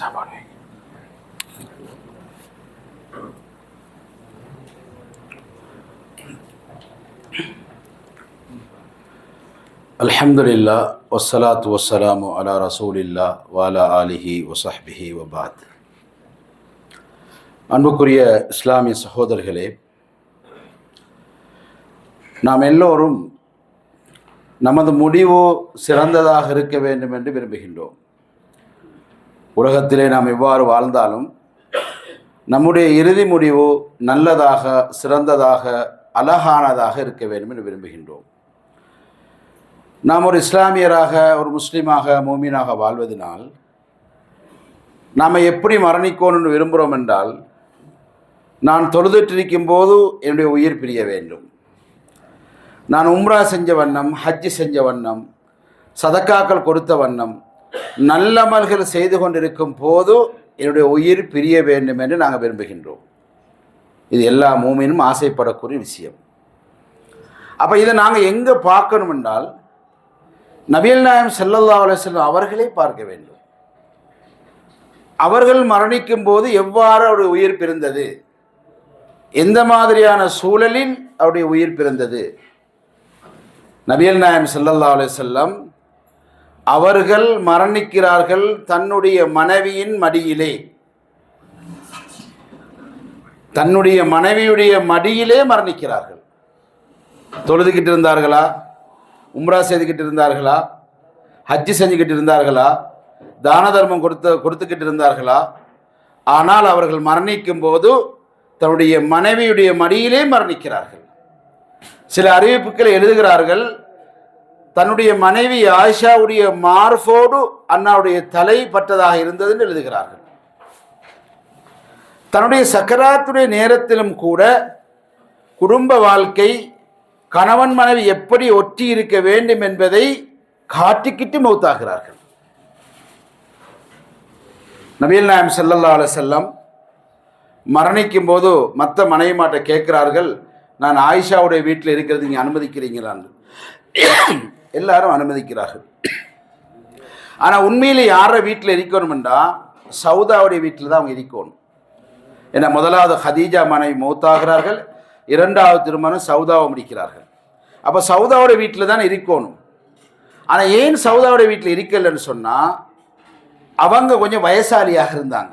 சாப்பாடு. அல்ஹம்துலில்லா வஸ்ஸலாத்து வஸ்ஸலாமு அலா ரசூலில்லா வாலா ஆலிஹி வசஹ்பிஹி வபாத் அன்புக்குரிய இஸ்லாமிய சகோதரர்களே நாம் எல்லோரும் நமது முடிவு சிறந்ததாக இருக்க வேண்டும் என்று விரும்புகின்றோம். உலகத்திலே நாம் எவ்வாறு வாழ்ந்தாலும் நம்முடைய இறுதி முடிவு நல்லதாக சிறந்ததாக அழகானதாக இருக்க வேண்டும் என்று விரும்புகின்றோம். நாம் ஒரு இஸ்லாமியராக ஒரு முஸ்லீமாக மோமீனாக வாழ்வதனால் நாம் எப்படி மரணிக்கணும்னு விரும்புகிறோம் என்றால் நான் தொழுதுட்டிருக்கும் போது என்னுடைய உயிர் பிரிய வேண்டும். நான் உம்ரா செஞ்ச வண்ணம் ஹஜ்ஜி செஞ்ச வண்ணம் சதக்காக்கள் கொடுத்த வண்ணம் நல்லமல்கள் செய்து கொண்டிருக்கும் போது என்னுடைய உயிர் பிரிய வேண்டும் என்று நாங்கள் விரும்புகின்றோம். இது எல்லா மூமினும் ஆசைப்படக்கூடிய விஷயம். அப்போ இதை நாங்கள் எங்கே பார்க்கணும் என்றால் நபியல் நாயம் செல்லல்லா அலுவலம் அவர்களே பார்க்க வேண்டும். அவர்கள் மரணிக்கும் போது எவ்வாறு அவருடைய உயிர் பிறந்தது? எந்த மாதிரியான சூழலில் அவருடைய உயிர் பிறந்தது? நபியல் நாயம் செல்லல்லா அலுவலம் அவர்கள் மரணிக்கிறார்கள் தன்னுடைய மனைவியின் மடியிலே. தன்னுடைய மனைவியுடைய மடியிலே மரணிக்கிறார்கள். தொழுதுகிட்டு இருந்தார்களா? உம்ரா செய்துக்கிட்டு இருந்தார்களா? ஹஜ்ஜு செஞ்சுக்கிட்டு இருந்தார்களா? தான தர்மம் கொடுத்து கொடுத்துக்கிட்டு இருந்தார்களா? ஆனால் அவர்கள் மரணிக்கும் போது தன்னுடைய மனைவியுடைய மடியிலே மரணிக்கிறார்கள். சில அறிவிப்புகளை எழுதுகிறார்கள். தன்னுடைய மனைவி ஆயிஷாவுடைய மார்போடு அண்ணாவுடைய தலை பட்டதாக இருந்ததுன்னு எழுதுகிறார்கள். தன்னுடைய சக்கராத்துடைய நேரத்திலும் கூட குடும்ப வாழ்க்கை கணவன் மனைவி எப்படி ஒட்டி இருக்க வேண்டும் என்பதை காட்டிக்கிட்டு மௌத்தாகிறார்கள். நபீல் நாயம் செல்லல்லா அல செல்லம் மரணிக்கும் போது மற்ற மனைவி கேட்கிறார்கள் நான் ஆயிஷாவுடைய வீட்டில் இருக்கிறது நீங்கள் அனுமதிக்கிறீங்களான்னு? எல்லாரும் அனுமதிக்கிறார்கள். ஆனால் உண்மையில் யாரை வீட்டில் இருக்கணும்டா சவுதாவுடைய வீட்டில் தான் அவங்க இருக்கணும் ஏன்னா முதலாவது ஹதீஜா மனைவி மௌத்தாகிறார்கள். இரண்டாவது திருமணம் சவுதாவை முடிக்கிறார்கள். அப்போ சவுதாவோட வீட்டில் தான் இருக்கணும் ஆனால் ஏன் சவுதாவோட வீட்டில் இருக்கலைன்னு சொன்னால் அவங்க கொஞ்சம் வயசாலியாக இருந்தாங்க.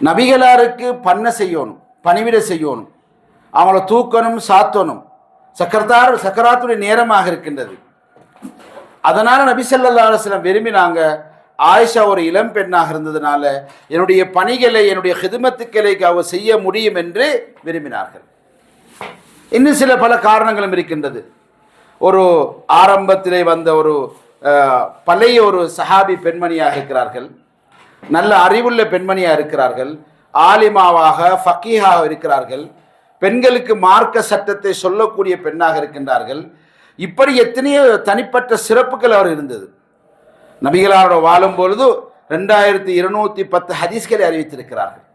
நபிகளாருக்கு பண்ண செய்யணும் பணிவிட செய்யணும். அவங்கள தூக்கணும் சாத்தணும். சக்கரத்தார் சக்கராத்துடைய நேரமாக இருக்கின்றது. அதனால் நபி ஸல்லல்லாஹு விரும்பினாங்க. ஆயிஷா ஒரு இளம் பெண்ணாக இருந்ததுனால என்னுடைய பணிகளை என்னுடைய ஹிதுமத்துக்களை அவர் செய்ய முடியும் என்று விரும்பினார்கள். இன்னும் சில பல காரணங்களும் இருக்கின்றது. ஒரு ஆரம்பத்திலே வந்த ஒரு பழைய ஒரு சஹாபி பெண்மணியாக இருக்கிறார்கள். நல்ல அறிவுள்ள பெண்மணியாக இருக்கிறார்கள். ஆலிமாவாக ஃபக்கீஹாக இருக்கிறார்கள். பெண்களுக்கு மார்க்க சட்டத்தை சொல்லக்கூடிய பெண்ணாக இருக்கின்றார்கள். இப்படி எத்தனையோ தனிப்பட்ட சிறப்புகள் அவர் இருந்தது. நபிகளாரோட வாழும் பொழுது ரெண்டாயிரத்தி இருநூத்தி பத்து ஹதீஸ்களை அறிவித்திருக்கிறார்கள்.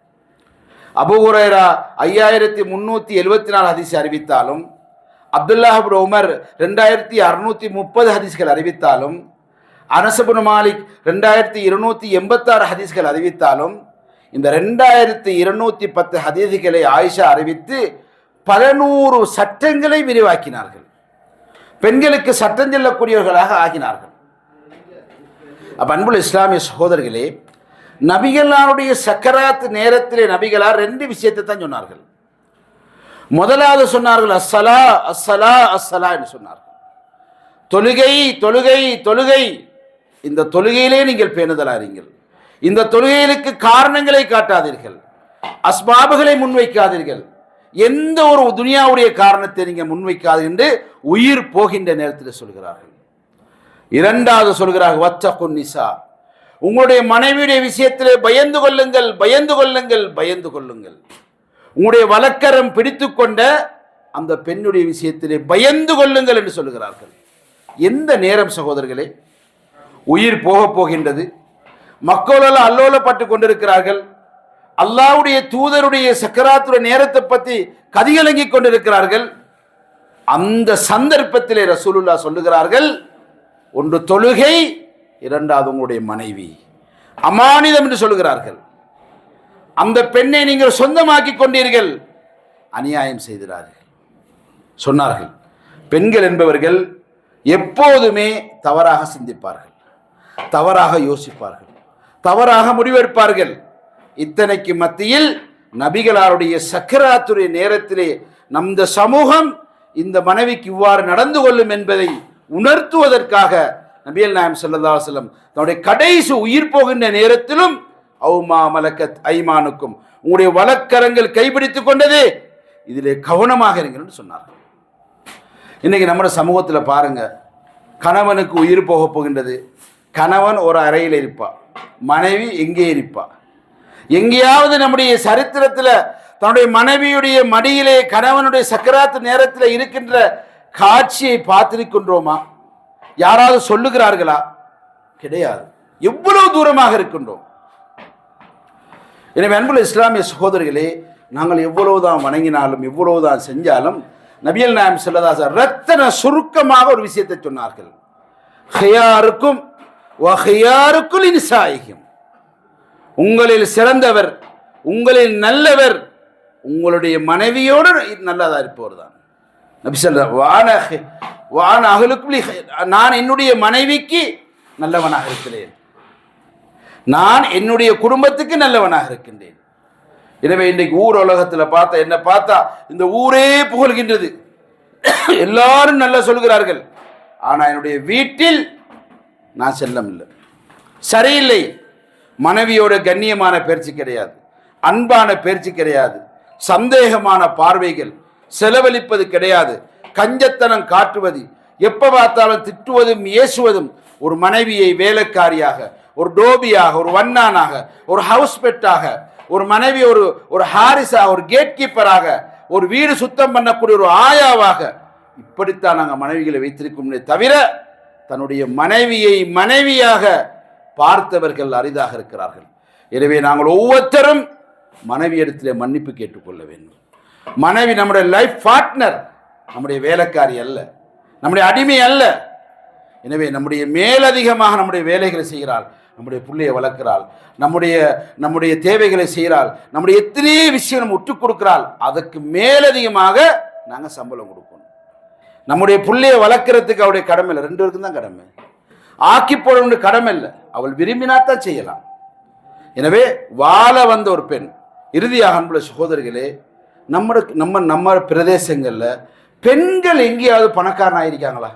அபு ஐயாயிரத்தி முன்னூற்றி எழுபத்தி நாலு ஹதீஸ் அறிவித்தாலும் அப்துல்லாஹிபின் உமர் ரெண்டாயிரத்தி அறுநூத்தி முப்பது ஹதீஸ்கள் அறிவித்தாலும் அனசபுன் மாலிக் ரெண்டாயிரத்தி இருநூத்தி எண்பத்தாறு ஹதீஸ்கள் அறிவித்தாலும் இந்த ரெண்டாயிரத்தி இருநூத்தி பத்து ஹதீஸ்களை ஆயிஷா அறிவித்து பல நூறு சட்டங்களை விரிவாக்கினார்கள். பெண்களுக்கு சட்டம் செல்லக்கூடியவர்களாக ஆகினார்கள். அப்ப அன்புள்ள இஸ்லாமிய சகோதரர்களே நபிகளாருடைய சக்கராத் நேரத்திலே நபிகளார் ரெண்டு விஷயத்தை தான் சொன்னார்கள். முதலாவது சொன்னார்கள் அஸ்ஸலா அஸ்ஸலா அஸ்ஸலா என்று சொன்னார்கள். தொழுகை தொழுகை தொழுகை. இந்த தொழுகையிலே நீங்கள் பேணுதலாறீங்கள் இந்த தொழுகைகளுக்கு காரணங்களை காட்டாதீர்கள். அஸ்பாபுகளை முன்வைக்காதீர்கள். எந்த ஒரு துனியாவுடைய காரணத்தை நீங்கள் முன்வைக்காது என்று உயிர் போகின்ற நேரத்தில் சொல்கிறார்கள். இரண்டாவது சொல்கிறார்கள் வச்ச நிசா. உங்களுடைய மனைவியுடைய விஷயத்திலே பயந்து கொள்ளுங்கள் பயந்து கொள்ளுங்கள் பயந்து கொள்ளுங்கள். உங்களுடைய வழக்கரம் பிடித்து கொண்ட அந்த பெண்ணுடைய விஷயத்திலே பயந்து கொள்ளுங்கள் என்று சொல்லுகிறார்கள் எந்த நேரம் சகோதரர்களே? உயிர் போக போகின்றது. மக்களால் அல்லோலப்பட்டு கொண்டிருக்கிறார்கள். அல்லாவுடைய தூதருடைய சக்கராத்துடைய நேரத்தை பற்றி கதிகலங்கி கொண்டிருக்கிறார்கள். அந்த சந்தர்ப்பத்திலே ரசூலுல்லா சொல்லுகிறார்கள் ஒன்று தொழுகை இரண்டாவது உங்களுடைய மனைவி. அமானிதம் என்று சொல்லுகிறார்கள். அந்த பெண்ணை நீங்கள் சொந்தமாக்கி கொண்டீர்கள். அநியாயம் செய்கிறார்கள். சொன்னார்கள். பெண்கள் என்பவர்கள் எப்போதுமே தவறாக சிந்திப்பார்கள். தவறாக யோசிப்பார்கள். தவறாக முடிவெடுப்பார்கள். இத்தனைக்கு மத்தியில் நபிகளாருடைய சக்கராத்துடைய நேரத்திலே நம் சமூகம் இந்த மனைவிக்கு இவ்வாறு நடந்து கொள்ளும் என்பதை உணர்த்துவதற்காக நபியல் நாயம் சல்லா செல்லம் தன்னுடைய கடைசி உயிர் போகின்ற நேரத்திலும் அவுமா மலக்கத் ஐமானுக்கும் உங்களுடைய வழக்கரங்கள் கைப்பிடித்துக் கொண்டதே. இதிலே கவனமாக இருங்கன்னு சொன்னார் இன்னைக்கு நம்ம சமூகத்தில் பாருங்க கணவனுக்கு உயிர் போக போகின்றது. கணவன் ஒரு அறையில் இருப்பா மனைவி எங்கே இருப்பா எங்கேயாவது நம்முடைய சரித்திரத்தில் தன்னுடைய மனைவியுடைய மடியிலே கணவனுடைய சக்கராத்து நேரத்தில் இருக்கின்ற காட்சியை பார்த்திருக்கின்றோமா? யாராவது சொல்லுகிறார்களா? கிடையாது. எவ்வளவு தூரமாக இருக்கின்றோம்? எனவே அன்புள்ள இஸ்லாமிய சகோதரிகளே நாங்கள் எவ்வளவுதான் வணங்கினாலும் எவ்வளவுதான் செஞ்சாலும் நபியல் நாயம் செல்லதாசர் ரத்தன சுருக்கமாக ஒரு விஷயத்தை சொன்னார்கள். ஹையாருக்கும் வஹையாருக்குள் இன்சாயிகும் உங்களில் சிறந்தவர் உங்களில் நல்லவர் உங்களுடைய மனைவியோடு நல்லதாக இருப்பவர் தான் நபி சொல்ற வான வான அகலுக்குள் நான் என்னுடைய மனைவிக்கு நல்லவனாக இருக்கிறேன் நான் என்னுடைய குடும்பத்துக்கு நல்லவனாக இருக்கின்றேன். எனவே இன்றைக்கு ஊர் உலகத்தில் பார்த்தா என்ன பார்த்தா இந்த ஊரே புகழ்கின்றது. எல்லாரும் நல்லா சொல்கிறார்கள். ஆனால் என்னுடைய வீட்டில் நான் செல்லம் இல்லை சரியில்லை. மனைவியோட கண்ணியமான பேச்சு கிடையாது. அன்பான பேர்ச்சி கிடையாது. சந்தேகமான பார்வைகள் செலவழிப்பது கிடையாது. கஞ்சத்தனம் காட்டுவது எப்போ பார்த்தாலும் திட்டுவதும் ஏசுவதும் ஒரு மனைவியை வேலைக்காரியாக ஒரு டோபியாக ஒரு வண்ணானாக ஒரு ஹவுஸ் பெட்டாக ஒரு மனைவி ஒரு ஒரு ஹாரிஸாக ஒரு கேட் கீப்பராக ஒரு வீடு சுத்தம் பண்ணக்கூடிய ஒரு ஆயாவாக இப்படித்தான் நாங்கள் மனைவிகளை வைத்திருக்கோம்னே தவிர தன்னுடைய மனைவியை மனைவியாக பார்த்தவர்கள் அரிதாக இருக்கிறார்கள். எனவே நாங்கள் ஒவ்வொருத்தரும் மனைவி இடத்திலே மன்னிப்பு கேட்டுக்கொள்ள வேண்டும். மனைவி நம்முடைய லைஃப் பார்ட்னர் நம்முடைய வேலைக்காரி அல்ல. நம்முடைய அடிமை அல்ல. எனவே நம்முடைய மேலதிகமாக நம்முடைய வேலைகளை செய்கிறாள் நம்முடைய பிள்ளையை வளர்க்கிறாள் நம்முடைய நம்முடைய தேவைகளை செய்கிறாள் நம்முடைய எத்தனையோ விஷயம் நம்ம விட்டு கொடுக்கிறாள் அதுக்கு மேலதிகமாக நாங்கள் சம்பளம் கொடுக்கணும். நம்முடைய பிள்ளையை வளர்க்குறதுக்கு அவருடைய கடமை இல்லை. ரெண்டு பேருக்கும் தான் கடமை. ஆக்கி போடணும்னு கடமை இல்லை. அவள் விரும்பினாத்தான் செய்யலாம். எனவே வாழ வந்த ஒரு பெண் இறுதியாக அன்புள்ள சகோதரிகளே நம்ம நம்ம நம்ம பிரதேசங்களில் பெண்கள் எங்கேயாவது பணக்காரன் இருக்காங்களா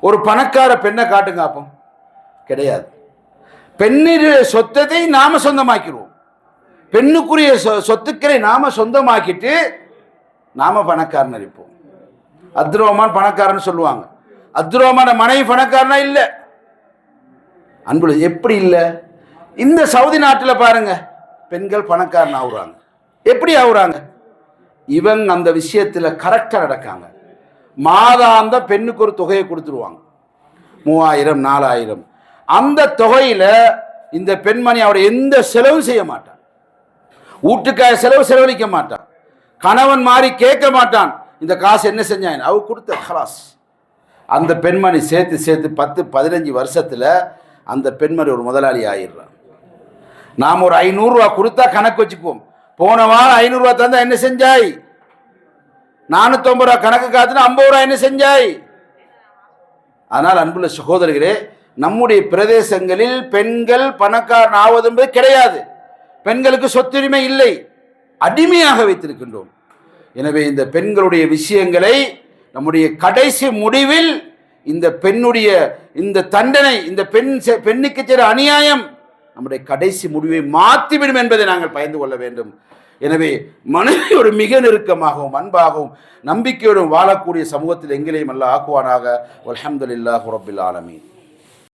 ஒரு பணக்கார பெண்ணை காட்டுங்க அப்போ. கிடையாது. பெண்ணினுடைய சொத்தத்தை நாம் சொந்தமாக்கிடுவோம். பெண்ணுக்குரிய சொ- சொத்துக்களை நாம் சொந்தமாக்கிட்டு நாம் பணக்காரன் இருப்போம் அத்ரோமான் பணக்காரன் சொல்லுவாங்க. அத்ரோமான மனைவி பணக்காரனா இல்லை. அன்புல எப்படி இல்லை? இந்த சவுதி நாட்டில் பாருங்க பெண்கள் பணக்காரன் ஆகுறாங்க எப்படி ஆகுறாங்க இவங்க அந்த விஷயத்தில் கரெக்டாக நடக்காங்க. மாதாந்த பெண்ணுக்கு ஒரு தொகையை கொடுத்துருவாங்க. மூவாயிரம் நாலாயிரம். அந்த தொகையில் இந்த பெண்மணி அவரை எந்த செலவும் செய்ய மாட்டான். வீட்டுக்காக செலவு செலவழிக்க மாட்டான். கணவன் மாறி கேட்க மாட்டான். இந்த காசு என்ன செஞ்சான்? அவ கொடுத்த ஹலாஸ் அந்த பெண்மணி சேர்த்து சேர்த்து பத்து பதினஞ்சு வருஷத்தில் அந்த பெண்மணி ஒரு முதலாளி ஆயிடுறான். நாம் ஒரு ஐநூறுரூவா கொடுத்தா கணக்கு வச்சுக்குவோம். போன வாரம் ஐநூறுரூவா தந்தா என்ன செஞ்சாய்? நானூற்றம்பது ரூபா கணக்கு காத்துனா ஐம்பது ரூபா என்ன செஞ்சாய்? அதனால் அன்புள்ள சகோதரர்களே நம்முடைய பிரதேசங்களில் பெண்கள் பணக்காரன் ஆவது என்பது கிடையாது. பெண்களுக்கு சொத்துரிமை இல்லை. அடிமையாக வைத்திருக்கின்றோம். எனவே இந்த பெண்களுடைய விஷயங்களை நம்முடைய கடைசி முடிவில் இந்த பெண்ணுடைய இந்த தண்டனை இந்த பெண் செ- பெண்ணுக்கு செய்த அநியாயம் நம்முடைய கடைசி முடிவை மாற்றிவிடும் என்பதை நாங்கள் பயந்து கொள்ள வேண்டும். எனவே மனைவியோடு மிக நெருக்கமாகவும் அன்பாகவும் நம்பிக்கையோடும் வாழக்கூடிய சமூகத்தில் எங்கிலையும் அல்ல ஆக்குவானாக. அல்ஹம்துலில்லாஹி ரப்பில் ஆலமீன்.